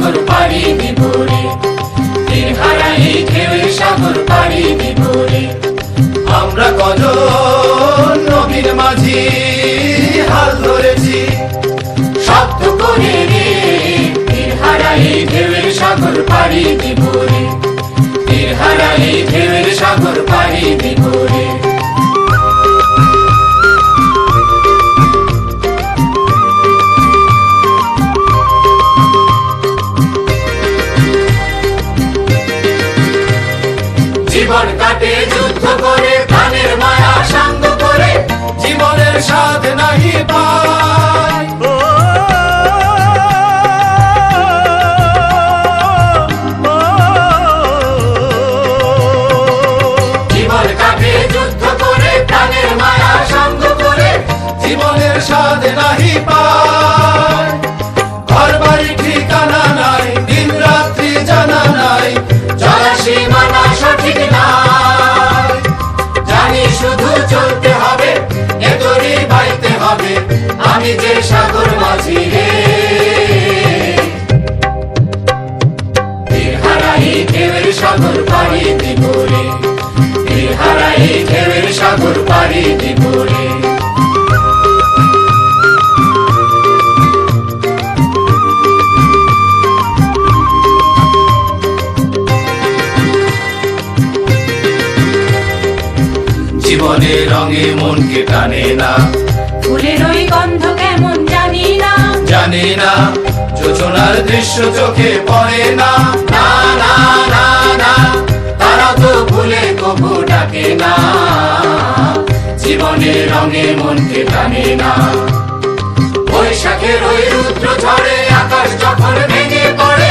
সাগর পাড়ি দিবরে তীর হারাই ঢেউয়ের সাগর পাড়ি দিবরে আমরা কজন নবীর মাঝি হাল ধরেছি। শব্দ করে রে তীর হারাই ঢেউয়ের সাগর পাড়ি দিবরে তীর হারাই ঢেউয়ের সাগর পাড়ি জীবন জীবনের স্বাদ নাহি ঘর বাড়ি ঠিকানা নাই দিন রাত্রি জানা নাই, চলা সীমানা সঠিক নাই। জানি শুধু চলতে হবে এতরি বাইতে হবে, আমি যে সাগর মাঝি রে। সাগর পাড়ি দিবরে হারাই ঢেউয়ের সাগর পাড়ি জীবনের রঙে মনকে টানে না। ফুলের ওই গন্ধ কেমন জানি না। জানে না যোজনার দৃশ্য চোখে পড়ে না। না না না না তারা তো ভুলে কবু ডাকে না। জীবনের রঙে মনকে টানে না। বৈশাখের ওই রুদ্র ঝড়ে আকাশ যখন ভেঙে পড়ে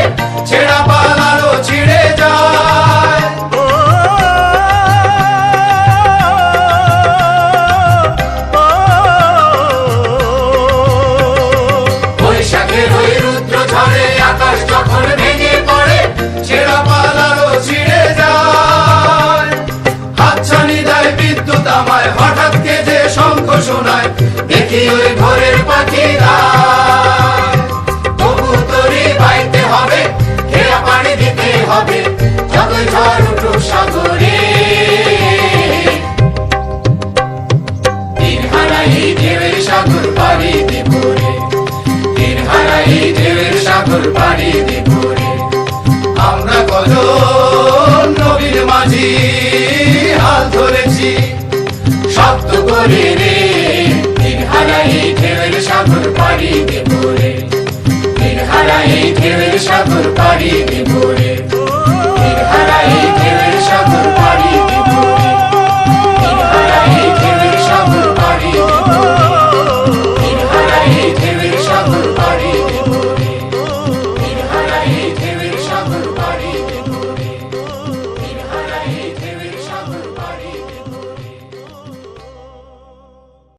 ঢেউয়ের সাগর পাড়ি দিবরে। তীর হারাই ঢেউয়ের সাগর পাড়ি দিবরে। আমরা কজন নবীর মাঝি হাল ধরেছি। শব্দ করে রে তীর হারাই ঢেউয়ের সাগর পাড়ি দিবরে। তীর হারাই ঢেউয়ের সাগর পাড়ি দিবরে।